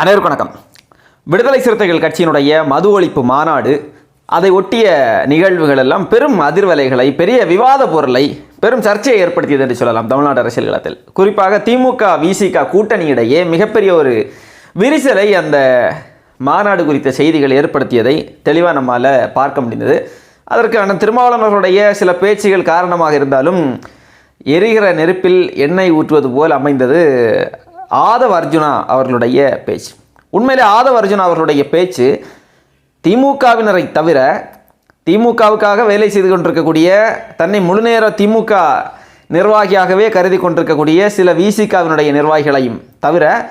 அனைவருக்கு வணக்கம். விடுதலை சிறுத்தைகள் கட்சியினுடைய மது ஒழிப்பு மாநாடு அதை ஒட்டிய நிகழ்வுகள் எல்லாம் பெரும் அதிர்வலைகளை பெரிய விவாத பொருளை பெரும் சர்ச்சையை ஏற்படுத்தியது என்று சொல்லலாம் தமிழ்நாடு அரசியல் களத்தில். குறிப்பாக திமுக விசிக கூட்டணியிடையே மிகப்பெரிய ஒரு விரிசலை அந்த மாநாடு குறித்த செய்திகள் ஏற்படுத்தியதை தெளிவாக நம்மால் பார்க்க முடிந்தது. அதற்கான திருமாவளவர்களுடைய சில பேச்சுகள் காரணமாக இருந்தாலும் எரிகிற நெருப்பில் எண்ணெய் ஊற்றுவது போல் அமைந்தது ஆதவ அர்ஜுனா அவர்களுடைய பேச்சு. உண்மையிலே ஆதவ அர்ஜுனா அவர்களுடைய பேச்சு திமுகவினரை தவிர திமுகவுக்காக வேலை செய்து கொண்டிருக்கக்கூடிய தன்னை முழுநேர திமுக நிர்வாகியாகவே கருதி கொண்டிருக்கக்கூடிய சில விசிகாவினுடைய நிர்வாகிகளையும் தவிர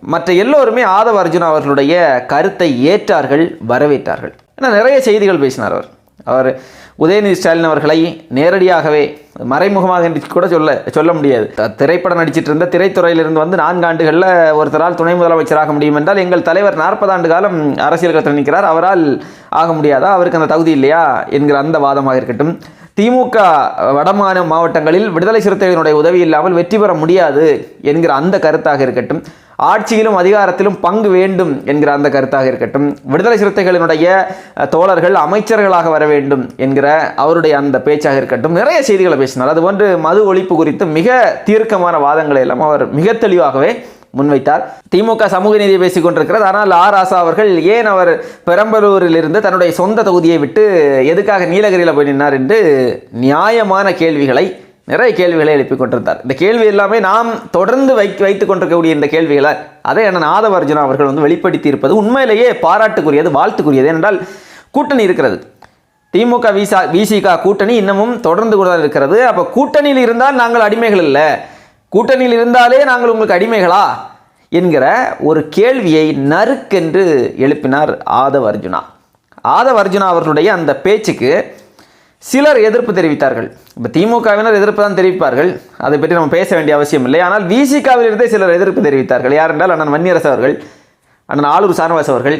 மற்ற எல்லோருமே ஆதவ அர்ஜுனா அவர்களுடைய கருத்தை ஏற்றார்கள் வரவேற்றார்கள். ஏன்னா நிறைய செய்திகள் பேசினார் அவர். அவர் உதயநிதி ஸ்டாலின் அவர்களை நேரடியாகவே மறைமுகமாக என்று கூட சொல்ல சொல்ல முடியாது. திரைப்படம் நடிச்சிட்டு இருந்த திரைத்துறையிலிருந்து வந்து நான்கு ஆண்டுகளில் ஒருத்தரால் துணை முதலமைச்சராக முடியும் என்றால் எங்கள் தலைவர் நாற்பது ஆண்டு காலம் அரசியல் களத்தில் நிற்கிறார். அவரால் ஆக முடியாதா? அவருக்கு அந்த தகுதி இல்லையா? என்கிற அந்த வாதமாக இருக்கட்டும். திமுக வடமாநில மாவட்டங்களில் விடுதலை சிறுத்தைகளினுடைய உதவி இல்லாமல் வெற்றி பெற முடியாது என்கிற அந்த கருத்தாக இருக்கட்டும். ஆட்சியிலும் அதிகாரத்திலும் பங்கு வேண்டும் என்கிற அந்த கருத்தாக இருக்கட்டும். விடுதலை சிறுத்தைகளினுடைய தோழர்கள் அமைச்சர்களாக வர வேண்டும் என்கிற அவருடைய அந்த பேச்சாக இருக்கட்டும். நிறைய செய்திகளை பேசினார். அது ஒன்று மது ஒழிப்பு குறித்து மிக தீர்க்கமான வாதங்களை எல்லாம் அவர் மிக தெளிவாகவே முன்வைத்தார். திமுக சமூக நீதியை பேசிக் கொண்டிருக்கிறது. ஆனால் ஆர் ஆசா அவர்கள் ஏன் அவர் பெரம்பலூரில் இருந்து தன்னுடைய சொந்த தொகுதியை விட்டு எதுக்காக நீலகிரியில் போய் நின்றார் என்று நியாயமான கேள்விகளை நிறைய கேள்விகளை எழுப்பி கொண்டிருந்தார். இந்த கேள்வி எல்லாமே நாம் தொடர்ந்து வை வைத்துக் கொண்டிருக்கக்கூடிய இந்த கேள்விகளை அதை அண்ணன் நாதவர்ஜுனா அவர்கள் வந்து வெளிப்படுத்தி இருப்பது உண்மையிலேயே பாராட்டுக்குரியது வாழ்த்துக்குரியது. ஏனென்றால் கூட்டணி இருக்கிறது. திமுக விசா விசிக கூட்டணி இன்னமும் தொடர்ந்து கூட இருக்கிறது. அப்போ கூட்டணியில் இருந்தால் நாங்கள் அடிமைகள் இல்லை. கூட்டணியில் இருந்தாலே நாங்கள் உங்களுக்கு அடிமைகளா? என்கிற ஒரு கேள்வியை நறுக்கென்று எழுப்பினார் ஆதவ அர்ஜுனா ஆதவ அர்ஜுனா அவர்களுடைய அந்த பேச்சுக்கு சிலர் எதிர்ப்பு தெரிவித்தார்கள். இப்போ திமுகவினர் எதிர்ப்பு தான் தெரிவிப்பார்கள். அதை பற்றி நம்ம பேச வேண்டிய அவசியம் இல்லை. ஆனால் விசிகாவிலிருந்தே சிலர் எதிர்ப்பு தெரிவித்தார்கள். யார் என்றால் அண்ணன் வன்னியரசு அவர்கள் அண்ணன் ஆளூர் சானவாஸ் அவர்கள்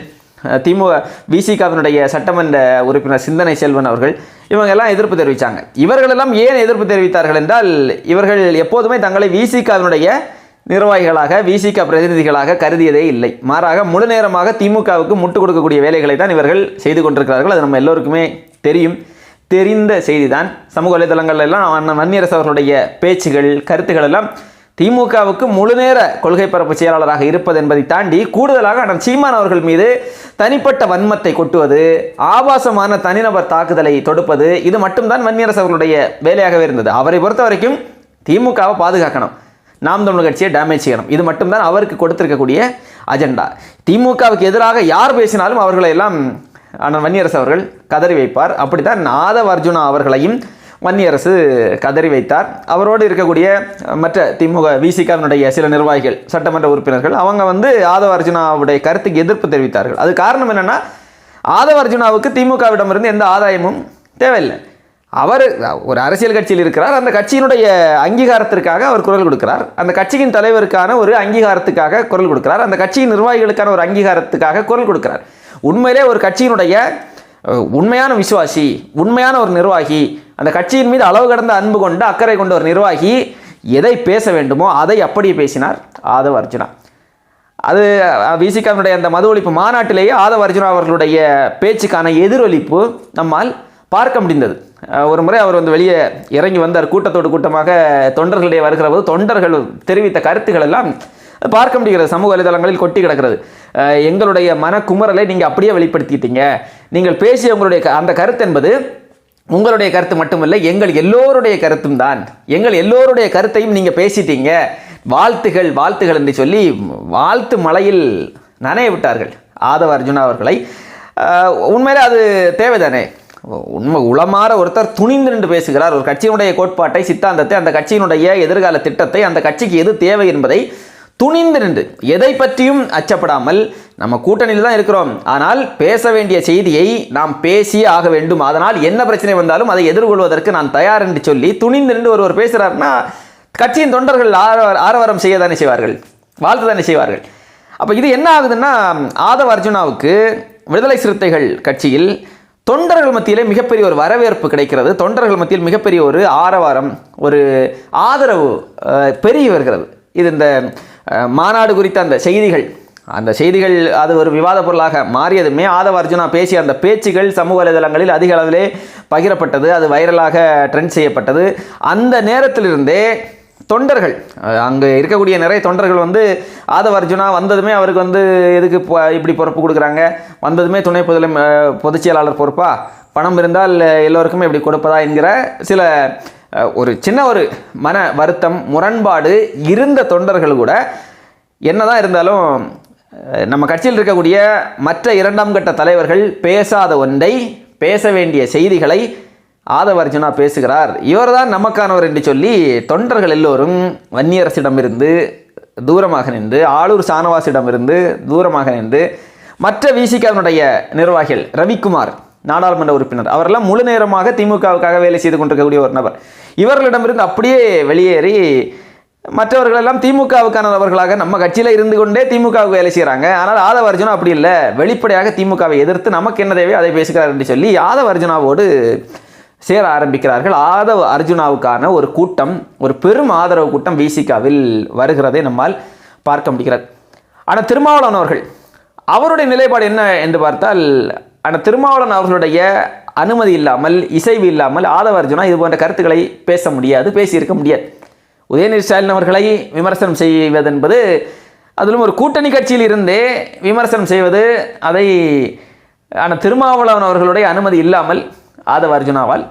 திமுக விசிகாவினுடைய சட்டமன்ற உறுப்பினர் சிந்தனை செல்வன் அவர்கள் இவங்கெல்லாம் எதிர்ப்பு தெரிவித்தாங்க இவர்களெல்லாம் ஏன் எதிர்ப்பு தெரிவித்தார்கள் என்றால் இவர்கள் எப்போதுமே தங்களை விசிகாவினுடைய நிர்வாகிகளாக விசிக பிரதிநிதிகளாக கருதியதே இல்லை. மாறாக முழு நேரமாக திமுகவுக்கு முட்டு கொடுக்கக்கூடிய வேலைகளை தான் இவர்கள் செய்து கொண்டிருக்கிறார்கள். அது நம்ம எல்லோருக்குமே தெரியும். தெரிந்த செய்திதான். சமூக வலைதளங்கள்ல எல்லாம் அண்ணன் வன்னியரசு அவர்களுடைய பேச்சுகள் கருத்துக்கள் எல்லாம் திமுகவுக்கு முழுநேர கொள்கை பரப்பு செயலாளராக இருப்பது என்பதை தாண்டி கூடுதலாக அண்ணன் சீமான் அவர்கள் மீது தனிப்பட்ட வன்மத்தை கொட்டுவது ஆபாசமான தனிநபர் தாக்குதலை தொடுப்பது இது மட்டும்தான் வன்னியரசு அவர்களுடைய வேலையாகவே இருந்தது. அவரை பொறுத்த வரைக்கும் திமுகவை பாதுகாக்கணும். நாம் தமிழ் கட்சியை டேமேஜ் செய்யணும். இது மட்டும்தான் அவருக்கு கொடுத்திருக்கக்கூடிய அஜெண்டா திமுகவுக்கு எதிராக யார் பேசினாலும் அவர்களை எல்லாம் அண்ணன் வன்னியரசு அவர்கள் கதறி வைப்பார். அப்படித்தான் தான் நாதவர்ஜுனா அவர்களையும் வன்னியரசு கதறி வைத்தார். அவரோடு இருக்கக்கூடிய மற்ற திமுக விசிகாவினுடைய சில நிர்வாகிகள் சட்டமன்ற உறுப்பினர்கள் அவங்க வந்து ஆதவ அர்ஜுனாவுடைய கருத்துக்கு எதிர்ப்பு தெரிவித்தார்கள். அது காரணம் என்னென்னா ஆதவ அர்ஜுனாவுக்கு திமுகவிடமிருந்து எந்த ஆதாயமும் தேவையில்லை. அவர் ஒரு அரசியல் கட்சியில் இருக்கிறார். அந்த கட்சியினுடைய அங்கீகாரத்திற்காக அவர் குரல் கொடுக்கிறார். அந்த கட்சியின் தலைவருக்கான ஒரு அங்கீகாரத்துக்காக குரல் கொடுக்கிறார். அந்த கட்சியின் நிர்வாகிகளுக்கான ஒரு அங்கீகாரத்துக்காக குரல் கொடுக்கிறார். உண்மையிலே ஒரு கட்சியினுடைய உண்மையான விசுவாசி உண்மையான ஒரு நிர்வாகி அந்த கட்சியின் மீது அளவு கடந்த அன்பு கொண்டு அக்கறை கொண்ட ஒரு நிர்வாகி எதை பேச வேண்டுமோ அதை அப்படியே பேசினார் ஆதவ அர்ஜுனா. அது விசிகாவினுடைய அந்த மது ஒழிப்பு மாநாட்டிலேயே ஆதவ அர்ஜுனா அவர்களுடைய பேச்சுக்கான எதிரொலிப்பு நம்மால் பார்க்க முடிந்தது. ஒரு முறை அவர் வந்து வெளியே இறங்கி வந்தார். கூட்டத்தோடு கூட்டமாக தொண்டர்களிடையே வருகிற போது தொண்டர்கள் தெரிவித்த கருத்துக்கள் எல்லாம் பார்க்க முடிகிறது. சமூக வலைதளங்களில் கொட்டி கிடக்கிறது. எங்களுடைய மனக்குமரலை நீங்கள் அப்படியே வெளிப்படுத்திட்டீங்க. நீங்கள் பேசிய உங்களுடைய க- அந்த கருத்து என்பது உங்களுடைய கருத்து மட்டுமல்ல எங்கள் எல்லோருடைய கருத்தும் தான். எங்கள் எல்லோருடைய கருத்தையும் நீங்கள் பேசிட்டீங்க. வாழ்த்துகள் வாழ்த்துகள் என்று சொல்லி வாழ்த்து மலையில் நனைய விட்டார்கள். ஆதவ அர்ஜுனா அவர்களை. அஹ், உண்மையிலே அது தேவைதானே? உண்மை உளமாற ஒருத்தர் துணிந்து நின்று பேசுகிறார். ஒரு கட்சியினுடைய கோட்பாட்டை சித்தாந்தத்தை அந்த கட்சியினுடைய எதிர்கால திட்டத்தை அந்த கட்சிக்கு எது தேவை என்பதை துணிந்து நின்று எதை பற்றியும் அச்சப்படாமல் நம்ம கூட்டணியில் தான் இருக்கிறோம். ஆனால் பேச வேண்டிய செய்தியை நாம் பேசியே ஆக வேண்டும். அதனால் என்ன பிரச்சனை வந்தாலும் அதை எதிர்கொள்வதற்கு நான் தயார் என்று சொல்லி துணிந்து நின்று ஒருவர் பேசுகிறார்னா கட்சியின் தொண்டர்கள் ஆரவ- ஆரவாரம் செய்ய தானே செய்வார்கள். வாழ்த்து தானே செய்வார்கள். அப்போ இது என்ன ஆகுதுன்னா ஆதவ அர்ஜுனாவுக்கு விடுதலை சிறுத்தைகள் கட்சியில் தொண்டர்கள் மத்தியிலே மிகப்பெரிய ஒரு வரவேற்பு கிடைக்கிறது. தொண்டர்கள் மத்தியில் மிகப்பெரிய ஒரு ஆரவாரம் ஒரு ஆதரவு பெருகி வருகிறது. இது இந்த மாநாடு குறித்த அந்த செய்திகள். அந்த செய்திகள் அது ஒரு விவாத பொருளாக மாறியதுமே ஆதவ அர்ஜுனா பேசிய அந்த பேச்சுகள் சமூக வலைதளங்களில் அதிக அளவிலே பகிரப்பட்டது. அது வைரலாக ட்ரெண்ட் செய்யப்பட்டது. அந்த நேரத்திலிருந்தே தொண்டர்கள் அங்கே இருக்கக்கூடிய நிறைய தொண்டர்கள் வந்து ஆதவ அர்ஜுனா வந்ததுமே அவருக்கு வந்து எதுக்கு இப்படி பொறுப்பு கொடுக்குறாங்க? வந்ததுமே துணை பொதுல பொதுச் செயலாளர் பொறுப்பா? பணம் இருந்தால் எல்லோருக்குமே இப்படி கொடுப்பதா என்கிற சில ஒரு சின்ன ஒரு மன வருத்தம் முரண்பாடு இருந்த தொண்டர்கள் கூட என்னதான் இருந்தாலும் நம்ம கட்சியில் இருக்கக்கூடிய மற்ற இரண்டாம் கட்ட தலைவர்கள் பேசாத ஒன்றை பேச வேண்டிய செய்திகளை ஆதவர்ஜுனா பேசுகிறார் பேசுகிறார். இவர்தான் நமக்கானவர் என்று சொல்லி தொண்டர்கள் எல்லோரும் வன்னியரசிடமிருந்து தூரமாக நின்று ஆளூர் சானவாசிடமிருந்து தூரமாக நின்று மற்ற விசிகாவினுடைய நிர்வாகிகள் ரவிக்குமார் நாடாளுமன்ற உறுப்பினர். அவரெல்லாம் முழு நேரமாக திமுகவுக்காக வேலை செய்து கொண்டிருக்கக்கூடிய ஒரு நபர். இவர்களிடமிருந்து அப்படியே வெளியேறி மற்றவர்களெல்லாம் திமுகவுக்கானவர்களாக நம்ம கட்சியில் இருந்து கொண்டே திமுகவுக்கு வேலை செய்கிறாங்க ஆனால் ஆதவ அர்ஜுனா அப்படி இல்லை. வெளிப்படையாக திமுகவை எதிர்த்து நமக்கு என்ன தேவையோ அதை பேசுகிறார் என்று சொல்லி ஆதவ அர்ஜுனாவோடு சேர ஆரம்பிக்கிறார்கள். ஆதவ அர்ஜுனாவுக்கான ஒரு கூட்டம் ஒரு பெரும் ஆதரவு கூட்டம் விசிகாவில் வருகிறதை நம்மால் பார்க்க முடிகிறது. ஆனால் திருமாவளவன் அவர்கள் அவருடைய நிலைப்பாடு என்ன என்று பார்த்தால் ஆனால் திருமாவளவன் அவர்களுடைய அனுமதி இல்லாமல் இசைவு இல்லாமல் ஆதவர்ஜுனா இது போன்ற கருத்துக்களை பேச முடியாது பேசியிருக்க முடியாது. உதயநிதி ஸ்டாலின் அவர்களை விமர்சனம் செய்வது என்பது அதிலும் ஒரு கூட்டணி கட்சியில் இருந்தே விமர்சனம் செய்வது அதை ஆனால் திருமாவளவன் அவர்களுடைய அனுமதி இல்லாமல் ஆதவ அர்ஜுனாவால்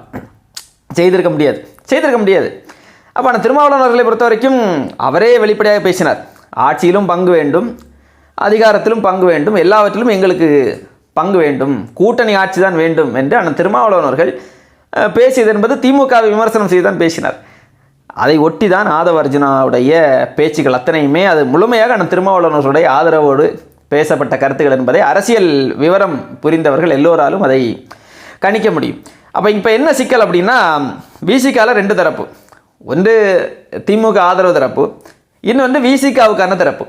செய்திருக்க முடியாது செய்திருக்க முடியாது. அப்போ ஆனால் திருமாவளவன் அவர்களை பொறுத்த வரைக்கும் அவரே வெளிப்படையாக பேசினார். ஆட்சியிலும் பங்கு வேண்டும் அதிகாரத்திலும் பங்கு வேண்டும் எல்லாவற்றிலும் எங்களுக்கு பங்கு வேண்டும் கூட்டணி ஆட்சி தான் வேண்டும் என்று அண்ணன் திருமாவளவன் அவர்கள் பேசியது என்பது திமுகவை விமர்சனம் செய்து தான் பேசினார். அதை ஒட்டி தான் ஆதவ அர்ஜுனாவுடைய பேச்சுக்கள் அத்தனையுமே அது முழுமையாக அண்ணன் திருமாவளவன் ஆதரவோடு பேசப்பட்ட கருத்துக்கள் என்பதை அரசியல் விவரம் புரிந்தவர்கள் எல்லோராலும் அதை கணிக்க முடியும். அப்போ இப்போ என்ன சிக்கல் அப்படின்னா விசிகால ரெண்டு தரப்பு. ஒன்று திமுக ஆதரவு தரப்பு இன்னொன்று விசிகாவுக்கான தரப்பு.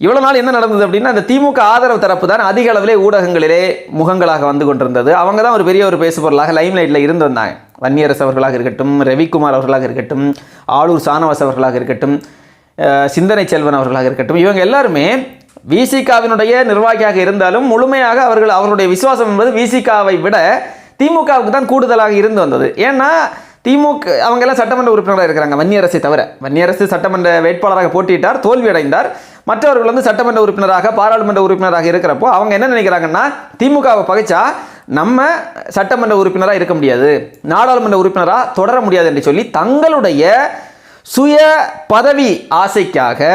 இவ்வளோ நாள் என்ன நடந்தது அப்படின்னா அந்த திமுக ஆதரவு தரப்பு தான் அதிக அளவிலே ஊடகங்களிலே முகங்களாக வந்து கொண்டிருந்தது. அவங்க தான் ஒரு பெரிய ஒரு பேசுபொருளாக லைம்லைட்டில் இருந்து வந்தாங்க. வன்னியரசு அவர்களாக இருக்கட்டும் ரவிக்குமார் அவர்களாக இருக்கட்டும் ஆளூர் சானவாஸ் அவர்களாக இருக்கட்டும் சிந்தனை செல்வன் அவர்களாக இருக்கட்டும் இவங்க எல்லாருமே விசிகாவினுடைய நிர்வாகியாக இருந்தாலும் முழுமையாக அவர்கள் அவர்களுடைய விசுவாசம் என்பது விசிகாவை விட திமுகவுக்கு தான் கூடுதலாக இருந்து வந்தது. ஏன்னா திமுக அவங்க எல்லாம் சட்டமன்ற உறுப்பினராக இருக்கிறாங்க வன்னியரசை தவிர. வன்னியரசு சட்டமன்ற வேட்பாளராக போட்டியிட்டார் தோல்வி அடைந்தார் மற்றவர்கள் வந்து சட்டமன்ற உறுப்பினராக பாராளுமன்ற உறுப்பினராக இருக்கிறப்போ அவங்க என்ன நினைக்கிறாங்கன்னா திமுகவை பகைச்சா நம்ம சட்டமன்ற உறுப்பினராக இருக்க முடியாது. நாடாளுமன்ற உறுப்பினராக தொடர முடியாது என்று சொல்லி தங்களுடைய சுய பதவி ஆசைக்காக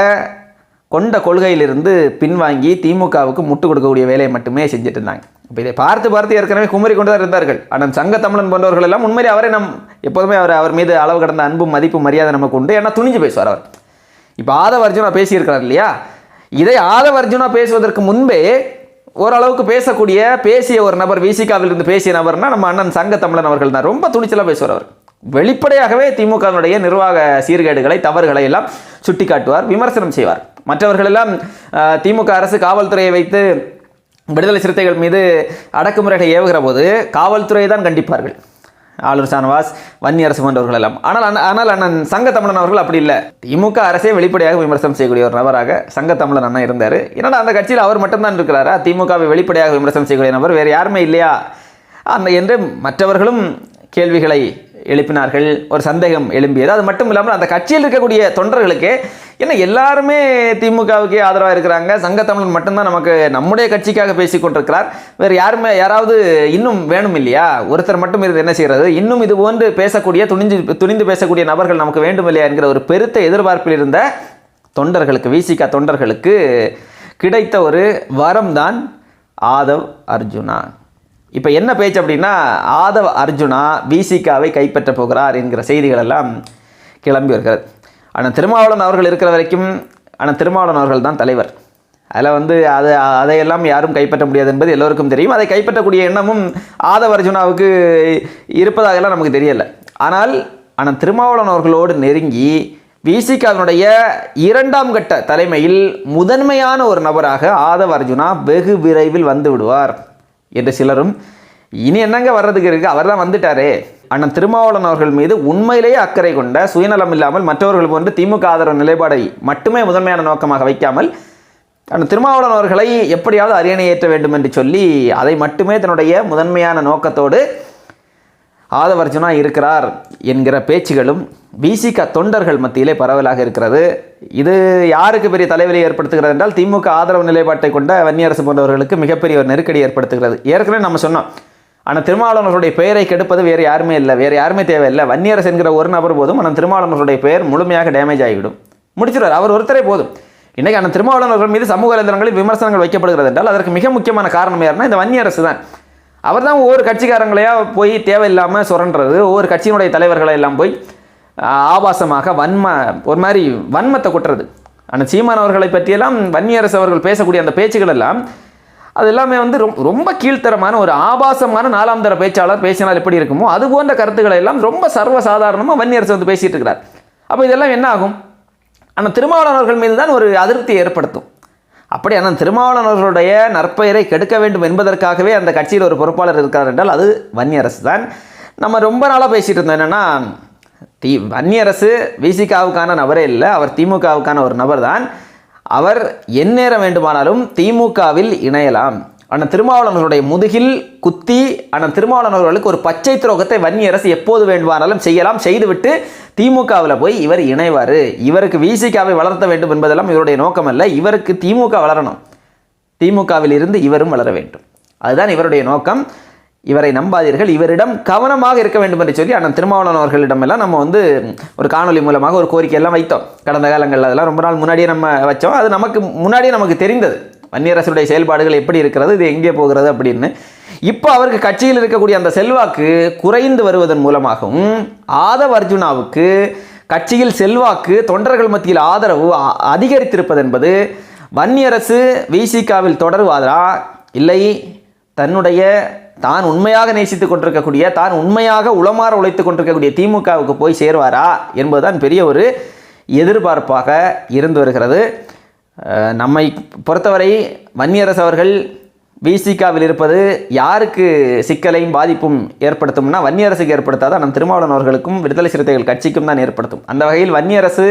கொண்ட கொள்கையிலிருந்து பின்வாங்கி திமுகவுக்கு முட்டு கொடுக்கக்கூடிய வேலையை மட்டுமே செஞ்சுட்டு இருந்தாங்க. இப்போ இதை பார்த்து பார்த்து ஏற்கனவே குமரி கொண்டு தான் இருந்தார்கள். ஆனால் சங்க தமிழன் போன்றவர்கள் எல்லாம் உண்மையிலே அவரை நம் எப்போதுமே அவர் அவர் மீது அளவு கடந்த அன்பும் மதிப்பு மரியாதை நமக்கு உண்டு ஏன்னா துணிஞ்சு பேசுவார் அவர். இப்போ ஆதவ அர்ஜுனா பேசியிருக்கிறார் இல்லையா? இதை ஆதவ அர்ஜுனா பேசுவதற்கு முன்பே ஓரளவுக்கு பேசக்கூடிய பேசிய ஒரு நபர் விசிகாவிலிருந்து பேசிய நபர்னா நம்ம அண்ணன் சங்க தமிழன் அவர்கள் தான். ரொம்ப துணிச்சலாக பேசுவார் அவர். வெளிப்படையாகவே திமுகவினுடைய நிர்வாக சீர்கேடுகளை தவறுகளை எல்லாம் சுட்டிக்காட்டுவார் விமர்சனம் செய்வார். மற்றவர்கள் எல்லாம் திமுக அரசு காவல்துறையை வைத்து விடுதலை சிறுத்தைகள் மீது அடக்குமுறைகளை ஏவுகிற போது காவல்துறையை தான் கண்டிப்பார்கள். ஆளுநர் சானவாஸ் வன்னியரசு போன்றவர்கள் எல்லாம் ஆனால் ஆனால் அண்ணன் சங்க தமிழன் அவர்கள் அப்படி இல்லை. திமுக அரசே வெளிப்படையாக விமர்சனம் செய்யக்கூடிய ஒரு நபராக சங்க தமிழன் அண்ணன் இருந்தார். என்னடா அந்த கட்சியில் அவர் மட்டும்தான் இருக்கிறாரா? திமுகவை வெளிப்படையாக விமர்சனம் செய்யக்கூடிய நபர் வேறு யாருமே இல்லையா? அந்த என்று மற்றவர்களும் கேள்விகளை எழுப்பினார்கள் ஒரு சந்தேகம் எழும்பியது. அது மட்டும் இல்லாமல் அந்த கட்சியில் இருக்கக்கூடிய தொண்டர்களுக்கு ஏன்னா எல்லாருமே திமுகவுக்கே ஆதரவாக இருக்கிறாங்க. சங்கத்தமிழன் மட்டும்தான் நமக்கு நம்முடைய கட்சிக்காக பேசி கொண்டிருக்கிறார். வேறு யாருமே யாராவது இன்னும் வேணும் இல்லையா? ஒருத்தர் மட்டும் இருந்து என்ன செய்கிறது இன்னும் இது போன்று பேசக்கூடிய துணிஞ்சு துணிந்து பேசக்கூடிய நபர்கள் நமக்கு வேண்டும் இல்லையா என்கிற ஒரு பெருத்த எதிர்பார்ப்பில் இருந்த தொண்டர்களுக்கு விசிக தொண்டர்களுக்கு கிடைத்த ஒரு வரம் தான் ஆதவ் அர்ஜுனா. இப்போ என்ன பேச்சு அப்படின்னா ஆதவ் அர்ஜுனா விசிகாவை கைப்பற்ற போகிறார் என்கிற செய்திகள் எல்லாம் கிளம்பி வருகிறது. ஆனால் திருமாவளவன் அவர்கள் இருக்கிற வரைக்கும் ஆனால் திருமாவளவன் அவர்கள் தான் தலைவர். அதில் வந்து அது அதையெல்லாம் யாரும் கைப்பற்ற முடியாது என்பது எல்லோருக்கும் தெரியும். அதை கைப்பற்றக்கூடிய எண்ணமும் ஆதவ அர்ஜுனாவுக்கு இருப்பதாகலாம் நமக்கு தெரியலை. ஆனால் ஆனால் திருமாவளவன் அவர்களோடு நெருங்கி விசிகாவினுடைய இரண்டாம் கட்ட தலைமையில் முதன்மையான ஒரு நபராக ஆதவ அர்ஜுனா வெகு விரைவில் வந்து விடுவார். என்று சிலரும் இனி என்னங்க வர்றதுக்கு இருக்கு? அவர் தான் வந்துட்டாரே. அண்ணன் திருமாவளவன் அவர்கள் மீது உண்மையிலேயே அக்கறை கொண்ட சுயநலம் இல்லாமல் மற்றவர்கள் போன்று திமுக ஆதரவு நிலைப்பாடை மட்டுமே முதன்மையான நோக்கமாக வைக்காமல் அண்ணன் திருமாவளவன் அவர்களை எப்படியாவது அரியணை ஏற்ற வேண்டும் என்று சொல்லி அதை மட்டுமே தன்னுடைய முதன்மையான நோக்கத்தோடு ஆதவர்ஜுனா இருக்கிறார் என்கிற பேச்சுகளும் பிசிக தொண்டர்கள் மத்தியிலே பரவலாக இருக்கிறது. இது யாருக்கு பெரிய தலைவலி ஏற்படுத்துகிறது என்றால் திமுக ஆதரவு நிலைப்பாட்டை கொண்ட வன்னியரசு போன்றவர்களுக்கு மிகப்பெரிய ஒரு நெருக்கடி ஏற்படுத்துகிறது. ஏற்கனவே நம்ம சொன்னோம். ஆனால் திருமாவளவர்களுடைய பெயரை கெடுப்பது வேறு யாருமே இல்லை வேறு யாருமே தேவையில்லை. வன்னியரசு என்கிற ஒரு நபர் போதும் ஆனால் திருமாவளவர்களுடைய பெயர் முழுமையாக டேமேஜ் ஆகிவிடும். முடிச்சிடுவார். அவர் ஒருத்தரே போதும். இன்றைக்கி அந்த திருமாவளவர்கள் மீது சமூக வலைதளங்களில் விமர்சனங்கள் வைக்கப்படுகிறது என்றால் அதற்கு மிக முக்கியமான காரணம் யாருன்னா இந்த வன்னியரசு தான். அவர் தான் ஒவ்வொரு கட்சிக்காரங்களையா போய் தேவையில்லாமல் சுரண்டுறது ஒவ்வொரு கட்சியினுடைய தலைவர்களை எல்லாம் போய் ஆபாசமாக வன்ம ஒரு மாதிரி வன்மத்தை கொட்டுறது. ஆனால் சீமான் அவர்களை பற்றியெல்லாம் வன்னியரசு அவர்கள் பேசக்கூடிய அந்த பேச்சுகள் எல்லாம் அது எல்லாமே வந்து ரொம்ப ரொம்ப கீழ்த்தரமான ஒரு ஆபாசமான நாலாம் தர பேச்சாளர் பேசினால் எப்படி இருக்குமோ அது போன்ற கருத்துக்களை எல்லாம் ரொம்ப சர்வசாதாரணமாக வன்னியரசு வந்து பேசிட்டு இருக்கிறார். அப்போ இதெல்லாம் என்ன ஆகும்? ஆனால் திருமாவளவர்கள் மீது தான் ஒரு அதிருப்தியை ஏற்படுத்தும். அப்படி ஆனால் திருமாவளவன் அவர்களுடைய நற்பெயரை கெடுக்க வேண்டும் என்பதற்காகவே அந்த கட்சியில் ஒரு பொறுப்பாளர் இருக்கிறார் என்றால் அது வன்னியரசு தான். நம்ம ரொம்ப நாளாக பேசிகிட்டு இருந்தோம் என்னென்னா தி வன்னியரசு விசிகாவுக்கான நபரே இல்லை அவர் திமுகவுக்கான ஒரு நபர் தான். அவர் எந்நேரம் வேண்டுமானாலும் திமுகவில் இணையலாம். ஆனால் திருமாவளவர்களுடைய முதுகில் குத்தி ஆனால் திருமாவளவர்களுக்கு ஒரு பச்சை துரோகத்தை வன்னியரசு எப்போது வேண்டுமானாலும் செய்யலாம். செய்துவிட்டு திமுகவில் போய் இவர் இணைவார். இவருக்கு விசிகாவை வளர்த்த வேண்டும் என்பதெல்லாம் இவருடைய நோக்கம் அல்ல இவருக்கு திமுக வளரணும். திமுகவில் இருந்து இவரும் வளர வேண்டும். அதுதான் இவருடைய நோக்கம். இவரை நம்பாதீர்கள். இவரிடம் கவனமாக இருக்க வேண்டும் என்று சொல்லி அண்ணன் திருமாவளவன் அவர்களிடமெல்லாம் நம்ம வந்து ஒரு காணொலி மூலமாக ஒரு கோரிக்கையெல்லாம் வைத்தோம். கடந்த காலங்களில் அதெல்லாம் ரொம்ப நாள் முன்னாடியே நம்ம வச்சோம். அது நமக்கு முன்னாடியே நமக்கு தெரிந்தது. வன்னியரசுடைய செயல்பாடுகள் எப்படி இருக்கிறது இது எங்கே போகிறது அப்படின்னு. இப்போ அவருக்கு கட்சியில் இருக்கக்கூடிய அந்த செல்வாக்கு குறைந்து வருவதன் மூலமாகவும் ஆதவ அர்ஜுனாவுக்கு கட்சியில் செல்வாக்கு தொண்டர்கள் மத்தியில் ஆதரவு அ- அதிகரித்திருப்பது என்பது வன்னியரசு விசிகாவில் தொடருவாரா இல்லை தன்னுடைய தான் உண்மையாக நேசித்துக் கொண்டிருக்கக்கூடிய தான் உண்மையாக உளமாற உழைத்துக் கொண்டிருக்கக்கூடிய திமுகவுக்கு போய் சேருவாரா என்பதுதான் பெரிய ஒரு எதிர்பார்ப்பாக இருந்து வருகிறது. நம்மை பொறுத்தவரை வன்னியரசு அவர்கள் விசிகாவில் இருப்பது யாருக்கு சிக்கலையும் பாதிப்பும் ஏற்படுத்தும்னா வன்னியரசுக்கு ஏற்படுத்தாதான் நம் திருமாவளவன் அவர்களுக்கும் விடுதலை சிறுத்தைகள் கட்சிக்கும் தான் ஏற்படுத்தும். அந்த வகையில் வன்னியரசு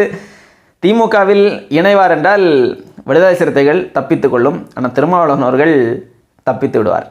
திமுகவில் இணைவார் என்றால் விடுதலை சிறுத்தைகள் தப்பித்துக்கொள்ளும் ஆனால் திருமாவளவன் அவர்கள் தப்பித்து விடுவார்.